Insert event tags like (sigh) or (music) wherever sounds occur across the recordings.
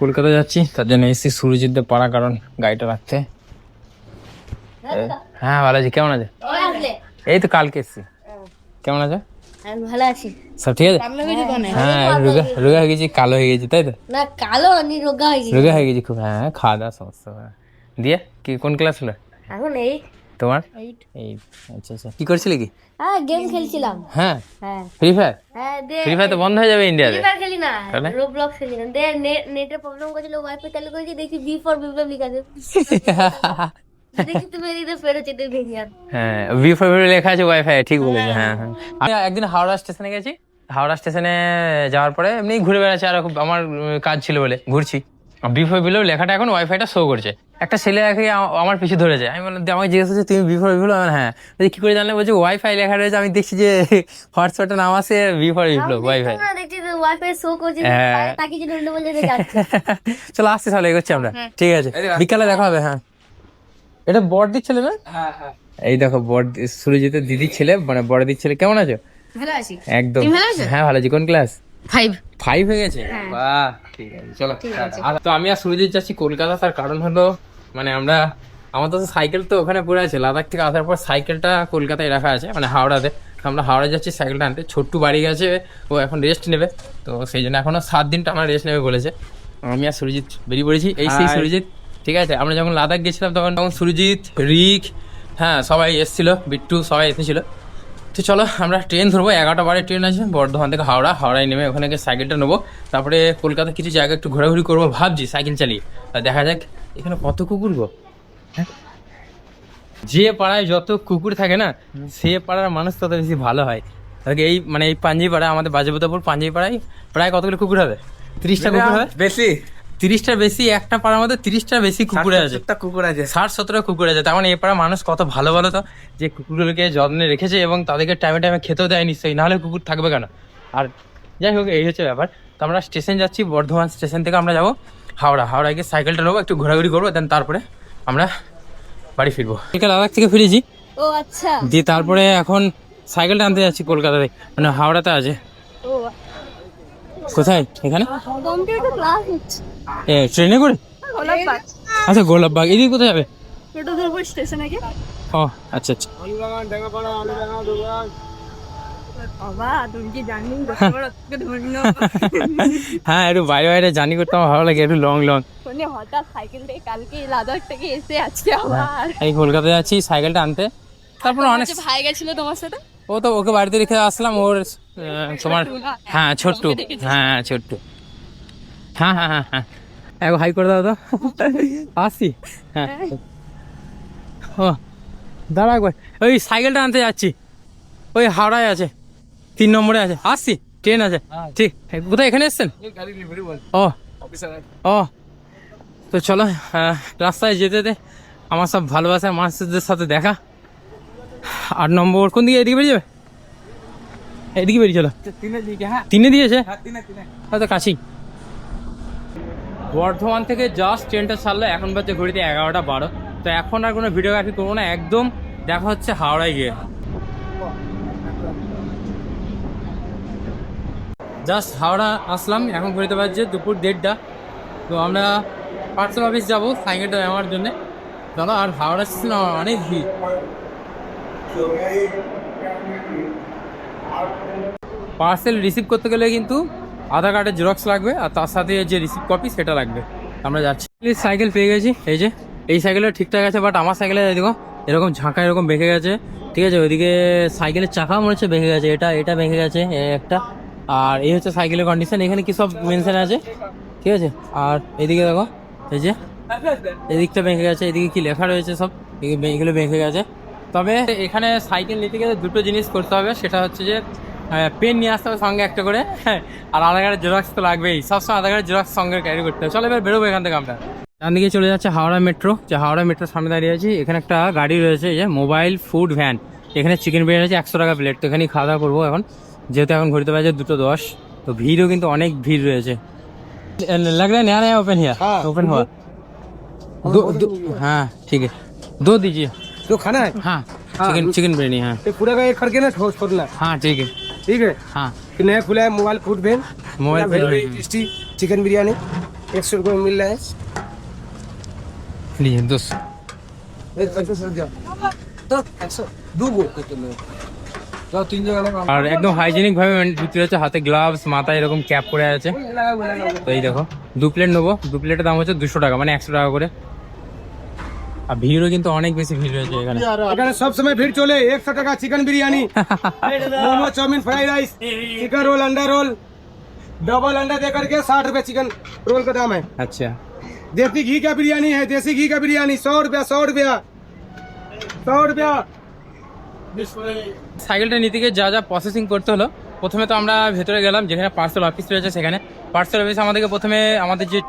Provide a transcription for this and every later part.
কলকাতা যাচ্ছি তার জন্য এসেছি সুরজিৎদের পাড়া কারণ গাড়িটা রাখতে। হ্যাঁ। ভালো আছি। কেমন আছে? এই তো কালকে এসছি। কেমন আছে? ভালো আছি। সব ঠিক আছে? হ্যাঁ রোগা রোগা হয়ে গেছি কালো হয়ে গেছি তাই তো? না কালো আমি রোগা হয়ে গেছি। রোগা হয়ে গেছি খুব। হ্যাঁ খাওয়া দাওয়া সমস্যা দিয়ে কি কোন ক্লাস হলো? এখন এই তোমার? এই আচ্ছা আচ্ছা। কি করছিলে কি? হ্যাঁ গেম খেলছিলাম। হ্যাঁ? হ্যাঁ। ফ্রি ফায়ার হ্যাঁ ফ্রি ফায়ার তো বন্ধ হয়ে যাবে ইন্ডিয়াতে ফ্রি ফায়ার খেলি না? রোবলক্স খেলি না। দে নেটের প্রবলেম করছিল ওয়াইফাই চালু করেছি দেখি বি ফর বিপ্লব লিখা আছে। দেখি তুমি এদিকে ফেরোচ্ছে তুই ভেঙে হ্যাঁ ভি ফাইভ লেখা আছে ওয়াইফাই ঠিক বলেছে হ্যাঁ। হ্যাঁ আমি একদিন হাওড়া স্টেশনে গেছি। হাওড়া স্টেশনে যাওয়ার পরে এমনি ঘুরে বেড়াচ্ছি আর খুব আমার কাজ ছিল বলে। ঘুরছি। বি ফাইভ বিলেও লেখাটা এখন ওয়াইফাইটা শো করছে। একটা ছেলে একে আমার পিছু ধরেছে। আমি বললাম আমাকে জিজ্ঞেস করছে তুমি বি ফোর বিপ্লব হ্যাঁ। বলছি, কি করে জানলে? বলছে ওয়াইফাই লেখা রয়েছে। আমি দেখছি যে হোয়াটসঅ্যাপটা নাম আছে বি ফোর বিপ্লব ওয়াইফাই হ্যাঁ। (laughs) চলো আসছি তাহলে এগোচ্ছি আমরা। ঠিক আছে। বিকালে দেখা হবে হ্যাঁ। এটা বড়দির ছেলে না? এই দেখো বড় সুরজিতের দিদির ছেলে মানে বড়দির ছেলে। কেমন আছো? ভালো আছি। একদম। হ্যাঁ ভালো আছি। কোন ক্লাস ফাইভ ফাইভ হয়ে গেছে? বাহ। ঠিক আছে চলো আর- তো আমি আর সুরজিৎ যাচ্ছি কলকাতা তার কারণ হলো মানে আমরা আমাদের তো সাইকেল তো ওখানে পড়ে আছে লাদাখ থেকে আসার পর সাইকেলটা কলকাতায় রাখা আছে মানে হাওড়াতে। তো আমরা হাওড়া যাচ্ছি সাইকেলটা আনতে। ছোট্টু বাড়ি গেছে ও এখন রেস্ট নেবে তো সেই জন্য এখনও সাত দিনটা আমার রেস্ট নেবে বলেছে। আমি আর সুরজিৎ বেরিয়ে পড়েছি। এই সেই সুরজিৎ ঠিক আছে? আমরা যখন লাদাখ গেছিলাম তখন তখন সুরজিৎ রিক হ্যাঁ সবাই এসেছিল বিট্টু সবাই এসেছিল। তো চলো আমরা ট্রেন ধরবো এগারোটা বারে ট্রেন আছে বর্ধমান থেকে হাওড়া হাওড়ায় নেমে ওখানে গিয়ে সাইকেলটা নেব। তারপরে কলকাতা কিছু জায়গা একটু ঘোরাঘুরি করব ভাবছি সাইকেল চালিয়ে। তা দেখা যাক এখানে কত কুকুর গো? হ্যাঁ? যে পাড়ায় যত কুকুর থাকে না সে পাড়ার মানুষ তত বেশি ভালো হয়। তাহলে এই মানে এই পাঞ্জাবি পাড়া আমাদের বাজেবতাপুর পাঞ্জাবি পাড়ায় প্রায় কতগুলো কুকুর হবে? তিরিশটা কুকুর হবে? বেশি। তিরিশটার বেশি একটা পাড়ার মধ্যে তিরিশটার বেশি কুকুর আছে। কুকুর আছে। ষাট সতেরো কুকুর আছে। তার মানে এ পাড়ার মানুষ কত ভালো ভালো তো যে কুকুরগুলোকে যত্নে রেখেছে এবং তাদেরকে টাইমে টাইমে খেতেও দেয় নিশ্চয়ই নাহলে কুকুর থাকবে কেন? আর যাই হোক এই হচ্ছে ব্যাপার। তো আমরা স্টেশন যাচ্ছি বর্ধমান স্টেশন থেকে আমরা যাব হাওড়া। হাওড়া গিয়ে সাইকেলটা নেব একটু ঘোরাঘুরি করব দেন তারপরে আমরা বাড়ি ফিরবো। বিকেল লাদাখ থেকে ফিরেছি। ও আচ্ছা। দিয়ে তারপরে এখন সাইকেলটা আনতে যাচ্ছি কলকাতাতে। মানে হাওড়াতে আছে। ও কোথায়? এখানে? এ ট্রেনে করে? আচ্ছা গোলাপবাগ এদিকে কোথায় যাবে? ও আচ্ছা আচ্ছা। তুমি কি জানি? (laughs) হ্যাঁ একটু বাইরে বাইরে জানি করতে আমার ভালো লাগে একটু লং লং হঠাৎ সাইকেল থেকে কালকে লাদাখ থেকে এসে আজকে আবার এই কলকাতায় যাচ্ছি সাইকেলটা আনতে। তারপর অনেক ভাই গেছিল তোমার সাথে? ও তো ওকে বাড়িতে রেখে আসলাম ওর তোমার হ্যাঁ ছোট্টু হ্যাঁ ছোট্টু। হ্যাঁ হ্যাঁ হ্যাঁ হ্যাঁ। এক হাই করে দাও তো। আসি। হ্যাঁ। ও দাঁড়া একবার। ওই সাইকেলটা আনতে যাচ্ছি। ওই হাওড়ায় আছে। তিন নম্বরে আছে। আসছি ট্রেন আছে। ঠিক। কোথায় এখানে এসছেন? ও। ও। তো চলো আহ, রাস্তায় যেতে যেতে আমার সব ভালোবাসার মানুষদের সাথে দেখা। আট নম্বর কোন দিকে এদিকে বেরিয়ে যাবে? এদিকে বেরিয়ে চলো। হ্যাঁ। তিনে দিয়েছে হ্যাঁ তিনে তিনে হয়তো কাছেই। বর্ধমান থেকে জাস্ট ট্রেনটা ছাড়লো এখন বাজছে ঘড়িতে এগারোটা বারো। তো এখন আর কোনো ভিডিওগ্রাফি করব না একদম দেখা হচ্ছে হাওড়ায় গিয়ে। জাস্ট হাওড়া আসলাম এখন ঘড়িতে বাজছে দুপুর দেড়টা। তো আমরা পার্সেল অফিস যাব সাইকেলটা নেওয়ার জন্যে। চলো আর হাওড়া স্টেশন অনেক ভিড়। পার্সেল রিসিভ করতে গেলে কিন্তু আধার কার্ডের জেরক্স লাগবে আর তার সাথে যে রিসিভ কপি সেটা লাগবে। আমরা যাচ্ছি। সাইকেল পেয়ে গেছি। এই যে, এই সাইকেলটা ঠিকঠাক আছে বাট আমার সাইকেলে দেখো, এরকম ঝাঁকা এরকম বেঁকে গেছে। ঠিক আছে, ওইদিকে সাইকেলের চাকা মনে হচ্ছে বেঁকে গেছে। এটা এটা বেঁকে গেছে একটা। আর এই হচ্ছে সাইকেলের কন্ডিশন এখানে কি সব মেনশন আছে? ঠিক আছে, আর এদিকে দেখো, এই যে, এদিকটা বেঁকে গেছে, এদিকে কি লেখা রয়েছে সব? এগুলো- বেঁকে গেছে। তবে এখানে সাইকেল নিতে গেলে দুটো জিনিস করতে হবে সেটা হচ্ছে যে পেন নিয়ে আসতে হবে সঙ্গে একটা করে হ্যাঁ, আর আধার কার্ডের জেরক্স তো লাগবেই সবসময় আধার কার্ডের জেরক্স সঙ্গে ক্যারি করতে হবে চলো এবার বেরোবো এখান থেকে আমরা ডান দিকে চলে যাচ্ছে হাওড়া মেট্রো যে হাওড়া মেট্রোর সামনে দাঁড়িয়ে আছি এখানে একটা গাড়ি রয়েছে এই যে মোবাইল ফুড ভ্যান এখানে চিকেন বিরিয়ানি আছে একশো টাকা প্লেট তো এখানেই খাওয়া দাওয়া করবো এখন যেহেতু এখন ঘুরতে পারছে দুটো দশ তো ভিড়ও কিন্তু অনেক ভিড় রয়েছে लग रहा है नया नया ओपन हिया हाँ। ओपन हुआ दो, दो हाँ ठीक है दो दीजिए जो खाना है हाँ चिकन चिकन बिरयानी हाँ ये पूरा का एक करके ना ठोस छोड़ना है, हाँ ठीक है ठीक है हाँ फिर नया खुला है mobile food van mobile very food van। Tasty chicken biryani एक सौ रुपये में मिल रहा है নিয়ে দোষ एक सौ सर जाओ तो एक सौ दो गो जाओ तीन जगह लगा আর একদম হাইজেনিক ভাবে বিক্রি হচ্ছে হাতে গ্লাভস মাথায় এরকম ক্যাপ পরে আছে लगा लगा তো এই দেখো দু প্লেট নেবো দু প্লেটের দাম হচ্ছে দুশো টাকা মানে একশো টাকা করে আর ভিড়ও কিন্তু অনেক বেশি ভিড় রয়েছে এখানে এখানে সব সময় ভিড় চলে একশো টাকা chicken biryani (laughs) momo chowmein fried rice chicken roll अंडा रोल डबल अंडा दे करके साठ रुपए चिकन रोल का दाम है আচ্ছা देसी घी का बिरयानी है देसी घी का बिरयानी सौ रुपया सौ रुपया सौ रुपया সাইকেলটা নিতে গিয়ে যা যা প্রসেসিং করতে হলো প্রথমে তো আমরা ভেতরে গেলাম যেখানে পার্সেল অফিস রয়েছে সেখানে পার্সেল অফিসে আমাদেরকে প্রথমে আমাদের যে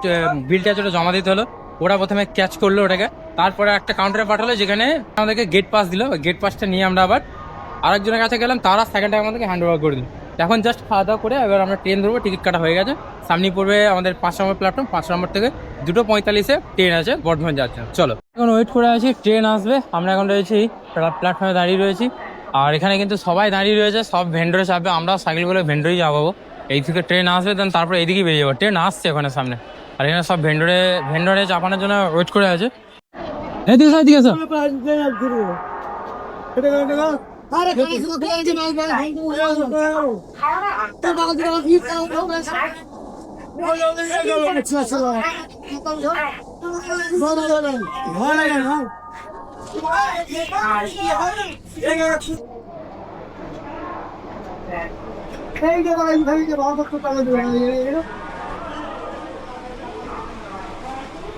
বিলটা আছে ওটা জমা দিতে হলো ওরা প্রথমে ক্যাচ করল ওটাকে। তারপরে একটা কাউন্টারে পাঠালো যেখানে আমাদেরকে গেট পাস দিল। গেট পাসটা নিয়ে আমরা আবার আরেকজনের কাছে গেলাম, তারা সাইকেলটা আমাদেরকে হ্যান্ড ওভার করে দিল। এখন জাস্ট খাওয়া দাওয়া করে এবার আমরা ট্রেন ধরবো টিকিট কাটা হয়ে গেছে। সামনে পড়বে আমাদের পাঁচ নম্বর প্ল্যাটফর্ম পাঁচ নম্বর থেকে দুটো পঁয়তাল্লিশে ট্রেন আছে, বর্ধমান যাচ্ছে। চলো। এখন ওয়েট করে আছি ট্রেন আসবে। আমরা এখন রয়েছি প্ল্যাটফর্মে দাঁড়িয়ে রয়েছি। আর এখানে কিন্তু সবাই দাঁড়িয়ে রয়েছে, সব ভেন্ডরে চাপবে। আমরা সাইকেলগুলো ভেন্ডরেই যাব। এই থেকে ট্রেন আসবে দেন তারপরে এইদিকেই বেরিয়ে যাব। ট্রেন আসছে ওখানে সামনে। আর এখানে সব ভেন্ডরে ভেন্ডরে চাপানোর জন্য ওয়েট করে আছে এদিকে এসো, এদিকে এসো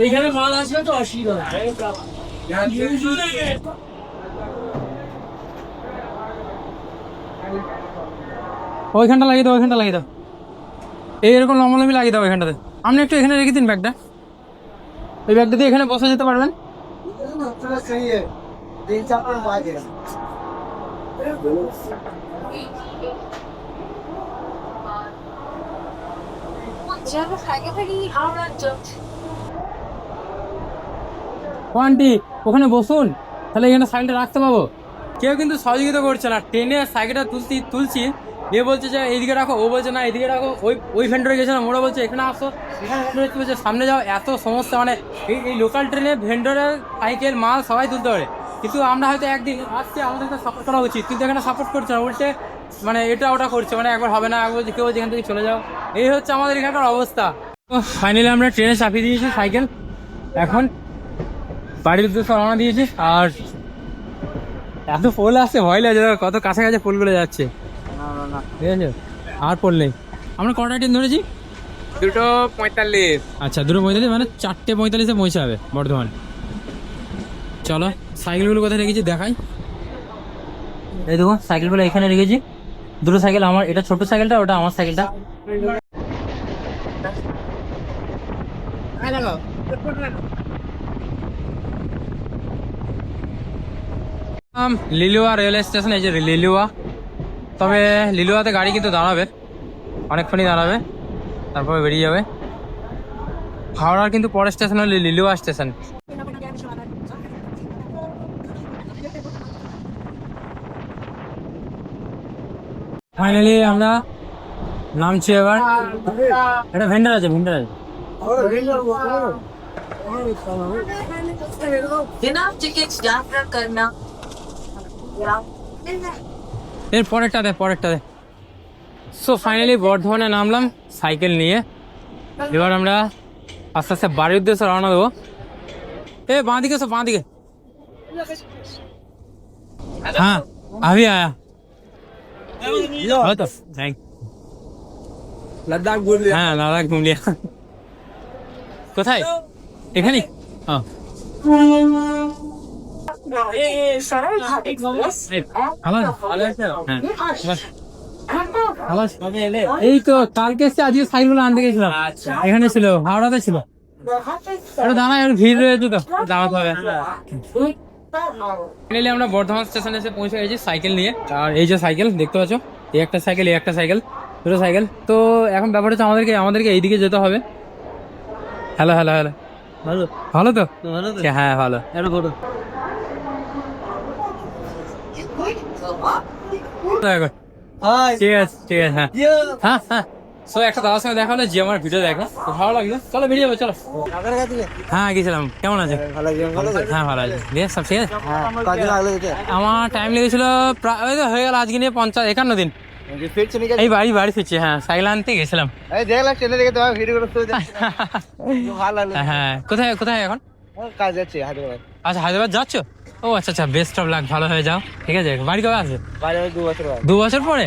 এইখানে মাল আসবে তো অসুবিধা ওইখানটা লাগিয়ে দাও ওইখানটা লাগিয়ে দাও। এই এরকম লম্বালম্বি লাগিয়ে দাও ওইখানটাতে আপনি একটু এখানে রেখে দিন ব্যাগটা। ওই ব্যাগটা দিয়ে এখানে বসে যেতে পারবেন। ও আন্টি ওখানে বসুন। তাহলে এখানে সাইকেলটা রাখতে পাবো। কেউ কিন্তু সহযোগিতা করছে না। ট্রেনে সাইকেলটা তুলছি তুলছি এ বলছে যে, এইদিকে রাখো। ও বলছে, না এদিকে রাখো। ওই ওই ভেন্ডরে গেছিলাম ওরা বলছে, এখানে আসো। এখানে সামনে যাও, এত সমস্যা মানে এই এই লোকাল ট্রেনে ভেন্ডরের সাইকেল, মাল সবাই তুলতে পারে। কিন্তু আমরা হয়তো একদিন আসছে আমাদেরকে সাপোর্ট করা উচিত। কিন্তু এখানে সাপোর্ট করছে না, উল্টে মানে এটা ওটা করছে। মানে একবার হবে না, একবার কেউ এখান থেকে চলে যাও। এই হচ্ছে আমাদের এখানকার অবস্থা। ফাইনালি আমরা ট্রেনে চাপিয়ে দিয়েছি সাইকেল। এখন বাড়ির উদ্দেশ্যে রওনা দিয়েছি আর এত ফুল আসছে ভয় লাগে দেখো কত কাছে কাছে ফুলগুলো যাচ্ছে। ঠিক আছে? আর ফুল নেই। আমরা কটা ট্রেন ধরেছি? দুটো পঁয়তাল্লিশ। আচ্ছা দুটো পঁয়তাল্লিশ মানে চারটে পঁয়তাল্লিশে পৌঁছে পৌঁছাবে বর্ধমান। চলো সাইকেলগুলো কোথায় রেখেছি দেখাই। এই দেখো সাইকেলগুলো এখানে রেখেছি। দুটো সাইকেল আমার এটা ছোট সাইকেলটা ওটা আমার সাইকেলটা। আম, লিলুয়া রেল স্টেশন এই যে লিলুয়া তবে লিলুয়াতে গাড়ি কিন্তু দাঁড়াবে অনেকক্ষণই দাঁড়াবে তারপরে বেরিয়ে যাবে হাওড়ার কিন্তু পরের স্টেশন হলো লিলুয়া স্টেশন ফাইনালি আমরা নামছি এবার এটা ভেন্ডার আছে ভেন্ডার আছে बिना टिकट यात्रा करना এর পরেরটা দে পরেরটা দে। সো ফাইনালি বর্ধমানে নামলাম সাইকেল নিয়ে। এবার আমরা আস্তে আস্তে বাড়ির উদ্দেশ্যে রওনা দেবো। এ বাঁ দিকে সো বাঁ দিকে হ্যাঁ আমি আয়া লাদাখ ঘুরলিয়া হ্যাঁ লাদাখ ঘুরলিয়া কোথায়? এখানে হ্যাঁ এই তো কালকে আজকে সাইকেল আনতে গেছিলাম। এখানে ছিল হাওড়াতে ছিল। আরে দাঁড়া ভিড় রয়েছে তো দাঁড়াতে হবে। ফাইনালি আমরা বর্ধমান স্টেশনে এসে পৌঁছে গেছি সাইকেল নিয়ে। আর এই যে সাইকেল দেখতে পাচ্ছ? এই একটা সাইকেল এই একটা সাইকেল দুটো সাইকেল। তো এখন ব্যাপার হচ্ছে আমাদেরকে আমাদেরকে এইদিকে যেতে হবে। Hello hello hello. ভালো? ভালো তো? ভালো হ্যাঁ ভালো এটা বড় দেখো হাই ঠিক আছে ঠিক আছে হ্যাঁ। হ্যাঁ হ্যাঁ। সো একটা দাদার সঙ্গে দেখা হলো যে আমার ভিডিও দেখো। তো ভালো লাগল। চলো বেরিয়ে যাব চলো। হ্যাঁ গেছিলাম। কেমন আছে? ভালো আছে ভালো আছে। হ্যাঁ ভালো আছে। দিয়ে সব ঠিক আছে? কাজে লাগল এটা আমার টাইম লেগেছিল প্রায় ওই তো হয়ে গেল আজকে নিয়ে পঞ্চাশ একান্ন দিন। এই বাড়ি বাড়ি ফিরছি হ্যাঁ সাইকেল আনতে গেছিলাম। (laughs) লাগল। হ্যাঁ কোথায় কোথায় এখন? কাজ যাচ্ছে হায়দ্রাবাদ। আচ্ছা হায়দ্রাবাদ যাচ্ছ? ও আচ্ছা আচ্ছা বেস্ট অফ লাক ভালো হয়ে যাও। ঠিক আছে বাড়ি কবে আছে দু বছর দু বছর পরে?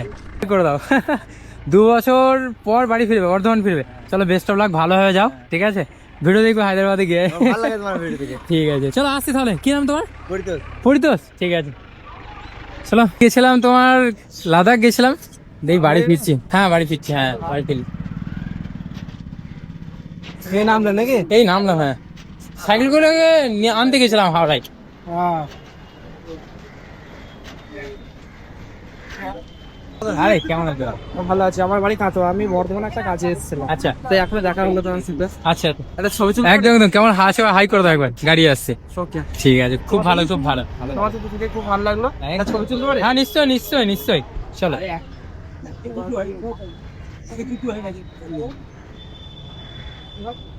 করে দাও। (laughs) দু বছর পর বাড়ি ফিরবে বর্ধমান ফিরবে। চলো বেস্ট অফ লাক ভালো হয়ে যাও ঠিক আছে? ভিডিও দেখবে হায়দ্রাবাদে গিয়ে। তোমার ভিডিও (laughs) ঠিক আছে চলো আসছি তাহলে। কি নাম তোমার? পড়িতো পরিতোষ ঠিক আছে। চলো গেছিলাম তোমার লাদাখ গেছিলাম। দেখি বাড়ি ফিরছি। হ্যাঁ বাড়ি ফিরছি হ্যাঁ বাড়ি ফিরি এই নাম নাকি? এই নামলাম হ্যাঁ। সাইকেল করে আনতে গেছিলাম হাওড়ায়। আরে কেমন আছে ভালো আছে আমার বাড়ি কাতো আমি বর্ধমানে একটা কাজে এসেছিলাম। আচ্ছা। তাই এখনও দেখা হলো তোমার সাথে। আচ্ছা। একটা ছবি তুলতে একদম একদম। কেমন হাসি হাই করে দাও একবার। গাড়ি আসছে। ওকে। ঠিক আছে। খুব ভালো খুব ভালো। তোমার সাথে থেকে খুব ভালো লাগল। একটা ছবি তুলতে পারি? হ্যাঁ নিশ্চয় নিশ্চয় নিশ্চয় চলো। থ্যাংক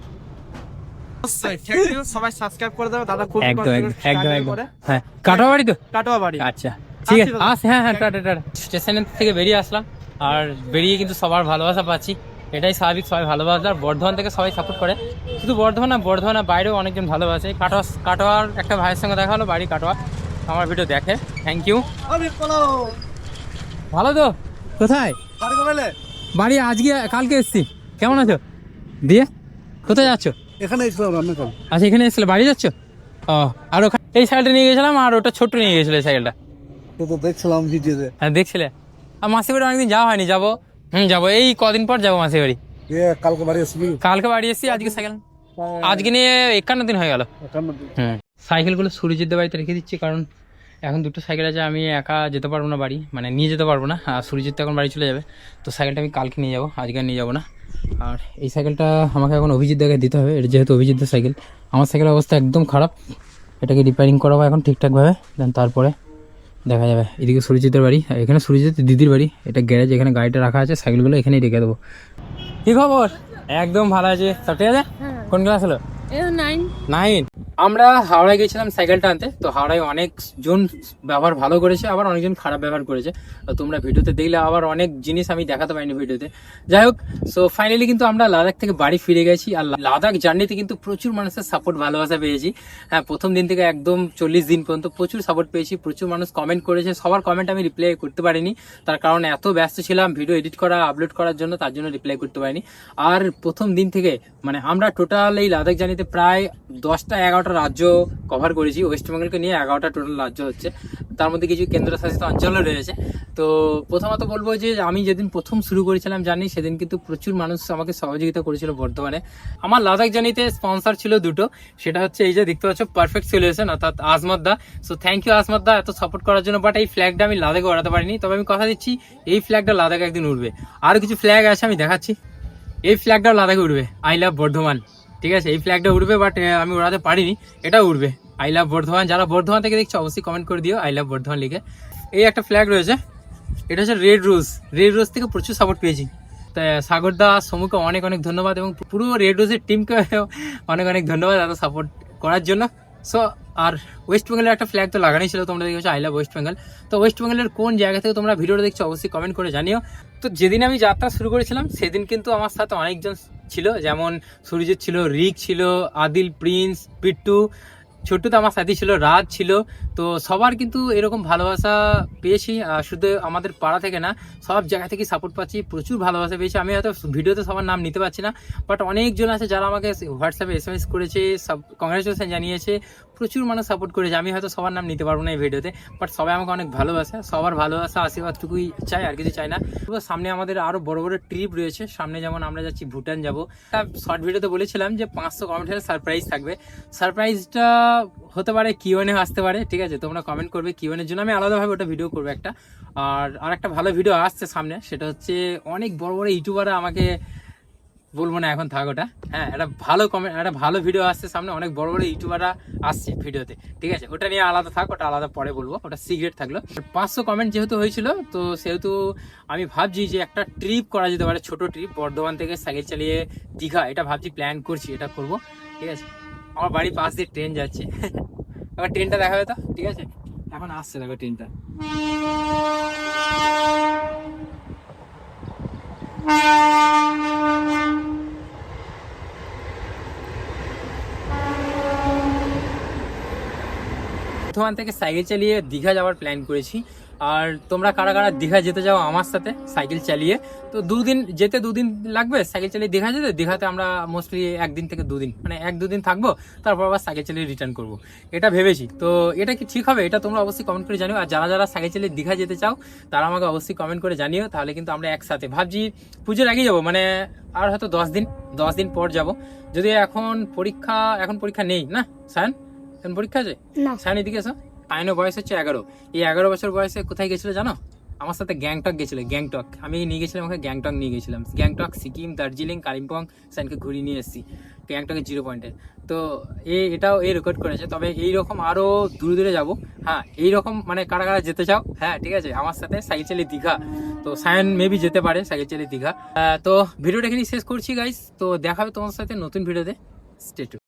সবাই সাবস্ক্রাইব করে দেবে দাদা খুব একদম একদম একদম একদম। হ্যাঁ কাটোয়া বাড়ি তো? কাটোয়া বাড়ি। আচ্ছা ঠিক আছে আস হ্যাঁ হ্যাঁ টাটা টাটা। স্টেশনের থেকে বেরিয়ে আসলাম আর বেরিয়ে কিন্তু সবার ভালোবাসা পাচ্ছি। এটাই স্বাভাবিক সবাই ভালোবাসে আর বর্ধমান থেকে সবাই সাপোর্ট করে। শুধু বর্ধমান না বর্ধমানের বাইরেও অনেকজন ভালোবাসে। কাটোয়া কাটোয়ার একটা ভাইয়ের সঙ্গে দেখা হলো বাড়ি কাটোয়া। আমার ভিডিও দেখে থ্যাংক ইউ ভালো তো? কোথায়? বাড়ি বাড়ি আজকে কালকে এসছি। কেমন আছো? দিয়ে কোথায় যাচ্ছ? এখানে এসেছিলাম রান্না কর আচ্ছা এখানে এসেছিলে বাড়ি যাচ্ছ? ও আর ওখানে এই সাইকেলটা নিয়ে গেছিলাম আর ওটা ছোট্ট নিয়ে গেছিল এই সাইকেলটা তো তো দেখছিলাম ভিডিওতে। হ্যাঁ দেখছিলে? আর মাসি বাড়ি অনেকদিন যাওয়া হয়নি যাব? হুম যাব। এই কদিন পর যাব মাসি বাড়ি কালকে বাড়ি আসবি? কালকে বাড়ি এসেছি আজকে সাইকেল। আজকে নিয়ে একান্ন দিন হয়ে গেল। হুম। সাইকেলগুলো সুরজিৎদের বাড়িতে রেখে দিচ্ছি কারণ এখন দুটো সাইকেল আছে আমি একা যেতে পারব না বাড়ি। মানে নিয়ে যেতে পারব না আর সুরজিৎ তো এখন বাড়ি চলে যাবে। তো সাইকেলটা আমি কালকে নিয়ে যাব আজকে নিয়ে যাব না। আর এই সাইকেলটা আমাকে এখন অভিজিৎ দেখে দিতে হবে। এটা যেহেতু অভিজিৎদের সাইকেল আমার সাইকেলের অবস্থা একদম খারাপ। এটাকে রিপেয়ারিং করাবো এখন ঠিকঠাকভাবে দেন তারপরে দেখা যাবে। এদিকে সুরজিতের বাড়ি এখানে সুরজিৎ দিদির বাড়ি। এটা গ্যারেজ এখানে গাড়িটা রাখা আছে সাইকেলগুলো এখানেই রেখে দেবো। কী খবর? একদম ভালো আছে। সব ঠিক আছে? কোন ক্লাস হলো? নাইন আমরা হাওড়ায় গেছিলাম সাইকেলটা আনতে তো হাওড়ায় অনেক জন ব্যবহার ভালো করেছে, আবার অনেকজন খারাপ ব্যবহার করেছে। তো তোমরা ভিডিওতে দেখলে আবার অনেক জিনিস আমি দেখাতে পারিনি ভিডিওতে। যাই হোক সো ফাইনালি কিন্তু আমরা লাদাখ থেকে বাড়ি ফিরে গেছি, আর লাদাখ জার্নিতে কিন্তু প্রচুর মানুষের সাপোর্ট ভালোবাসা পেয়েছি। হ্যাঁ প্রথম দিন থেকে একদম চল্লিশ দিন পর্যন্ত প্রচুর সাপোর্ট পেয়েছি, প্রচুর মানুষ কমেন্ট করেছে, সবার কমেন্ট আমি রিপ্লাই করতে পারিনি। তার কারণ এত ব্যস্ত ছিলাম ভিডিও এডিট করা আপলোড করার জন্য, তার জন্য রিপ্লাই করতে পারিনি। আর প্রথম দিন থেকে মানে আমরা টোটাল এই লাদাখ জার্নিতে প্রায় দশটা এগারোটা রাজ্য কভার করেছি। ওয়েস্ট বেঙ্গলকে নিয়ে এগারোটা টোটাল রাজ্য হচ্ছে। তার মধ্যে কিছু কেন্দ্রশাসিত অঞ্চলও রয়েছে। তো প্রথমত বলব যে, আমি যেদিন প্রথম শুরু করেছিলাম জানি, সেদিন কিন্তু প্রচুর মানুষ আমাকে সহযোগিতা করেছিল বর্ধমানে। আমার লাদাখ জার্নিতে স্পন্সর ছিল দুটো। সেটা হচ্ছে এই যে, দেখতে পাচ্ছ পারফেক্ট সলিউশন অর্থাৎ আজমত দা। সো থ্যাংক ইউ আজমত দা এত সাপোর্ট করার জন্য। বাট এই ফ্ল্যাগটা আমি লাদাখে ওড়াতে পারিনি। তবে আমি কথা দিচ্ছি, এই ফ্ল্যাগটা লাদাখে একদিন উঠবে আর কিছু ফ্ল্যাগ আছে, আমি দেখাচ্ছি। এই ফ্ল্যাগটাও লাদাখে উঠবে আই লাভ বর্ধমান। ঠিক আছে, এই ফ্ল্যাগটা উঠবে বাট আমি ওড়াতে পারিনি, এটা উঠবে আই লাভ বর্ধমান, যারা বর্ধমান থেকে দেখছ, অবশ্যই কমেন্ট করে দিও আই লাভ বর্ধমান লিখে। এই একটা ফ্ল্যাগ রয়েছে, এটা হচ্ছে রেড রোজ রেড রোজ থেকে প্রচুর সাপোর্ট পেয়েছি। তাই সাগরদা সমুকে অনেক অনেক ধন্যবাদ, এবং পুরো রেড রোজের টিমকে অনেক অনেক ধন্যবাদ এত সাপোর্ট করার জন্য। সো আর ওয়েস্ট বেঙ্গলের একটা ফ্ল্যাগ তো লাগানোই ছিল, তোমরা দেখেছ আই লাভ ওয়েস্ট বেঙ্গল তো ওয়েস্ট বেঙ্গলের কোন জায়গা থেকে তোমরা ভিডিওটা দেখছ, অবশ্যই কমেন্ট করে জানিও। তো যেদিন আমি যাত্রা শুরু করেছিলাম, সেদিন কিন্তু আমার সাথে অনেকজন ছিল, যেমন সুরজিৎ ছিল, রিক ছিল, আদিল, প্রিন্স, পিট্টু, ছোট্টু তো আমার সাথে ছিল, রাজ ছিল। তো সবার কিন্তু এরকম ভালোবাসা পেয়েছি শুধু আমাদের পাড়া থেকে না, সব জায়গা থেকে সাপোর্ট পাচ্ছি, প্রচুর ভালোবাসা পেয়েছি। আমি হয়তো ভিডিওতে সবার নাম নিতে পারছি না বাট অনেকজন আছে যারা আমাকে হোয়াটসঅ্যাপে এস এম এস করেছে সব কংগ্রেচুলেশন জানিয়েছে প্রচুর মানুষ সাপোর্ট করেছে। আমি হয়তো সবার নাম নিতে পারব না এই ভিডিওতে বাট সবাই আমাকে অনেক ভালোবাসে। সবার ভালোবাসা, আশীর্বাদটুকুই চাই, আর কিছু চাই না। সামনে আমাদের আরও বড় বড় ট্রিপ রয়েছে। সামনে যেমন আমরা যাচ্ছি ভুটান যাব। শর্ট ভিডিওতে বলেছিলাম যে পাঁচশো কমেন্ট হলে সারপ্রাইজ থাকবে সারপ্রাইজটা হতে পারে কিউএনএ আসতে পারে, ঠিক আছে? তোমরা কমেন্ট করবে কিউএনের জন্য। আমি আলাদাভাবে ওটা ভিডিও করব একটা। আর আর একটা ভালো ভিডিও আসছে সামনে, সেটা হচ্ছে অনেক বড় বড় ইউটিউবাররা আমাকে বলব না এখন থাক ওটা। হ্যাঁ একটা ভালো কমেন্ট একটা ভালো ভিডিও আসছে সামনে, অনেক বড় বড় ইউটিউবাররা আসছে ভিডিওতে ঠিক আছে? ওটা নিয়ে আলাদা থাক, ওটা আলাদা পরে বলব। ওটা সিক্রেট থাকল। পাঁচশো কমেন্ট যেহেতু হয়েছিল, তো সেহেতু আমি ভাবছি যে একটা ট্রিপ করা যেতে পারে, ছোট ট্রিপ বর্ধমান থেকে সাইকেল চালিয়ে দীঘা। এটা ভাবছি প্ল্যান করছি, এটা করব। ঠিক আছে? আমার বাড়ির পাশ দিয়ে ট্রেন যাচ্ছে। এবার ট্রেনটা দেখা তো? ঠিক আছে? এখন আসছে দেখো ট্রেনটা বর্ধমান থেকে সাইকেল চালিয়ে দীঘা যাওয়ার প্ল্যান করেছি। আর তোমরা কারা কারা দীঘা যেতে যাও আমার সাথে সাইকেল চালিয়ে? তো দুদিন যেতে দুদিন লাগবে সাইকেল চালিয়ে দীঘা যেতে? দীঘাতে আমরা মোস্টলি একদিন থেকে দুদিন মানে এক দুদিন থাকব তারপর আবার সাইকেল চালিয়ে রিটার্ন করব। এটা ভেবেছি। তো এটা কি ঠিক হবে? এটা তোমরা অবশ্যই কমেন্ট করে জানিও। আর যারা যারা সাইকেল চালিয়ে দীঘা যেতে চাও তারা আমাকে অবশ্যই কমেন্ট করে জানিও। তাহলে কিন্তু আমরা একসাথে। ভাবছি পুজোর আগেই যাব মানে আর হয়তো দশ দিন দশ দিন পর যাব। যদি এখন পরীক্ষা এখন পরীক্ষা নেই না সায়ন? এখন পরীক্ষা আছে? সায়ন এদিকে এসো। আইনের বয়স হচ্ছে এগারো। এই এগারো বছর বয়সে কোথায় গেছিল জানো? আমার সাথে গ্যাংটক গেছিল, গ্যাংটক। আমি নিয়ে গেছিলাম ওকে গ্যাংটক নিয়ে গেছিলাম। গ্যাংটক, সিকিম, দার্জিলিং, কালিম্পং সাইনকে ঘুরিয়ে নিয়ে এসেছি। গ্যাংটকের জিরো পয়েন্টে। তো এ, এটাও এই রেকর্ড করেছে। তবে এই রকম আরও দূরে দূরে যাব। হ্যাঁ এই রকম মানে কারা কারা যেতে চাও? হ্যাঁ ঠিক আছে। আমার সাথে সাইকেল চালিয়ে দীঘা। তো সায়ন মেবি যেতে পারে সাইকেল চালিয়ে দীঘা। তো ভিডিওটা এখানেই শেষ করছি গাইস তো দেখাবে তোমার সাথে নতুন ভিডিওতে। স্টেটু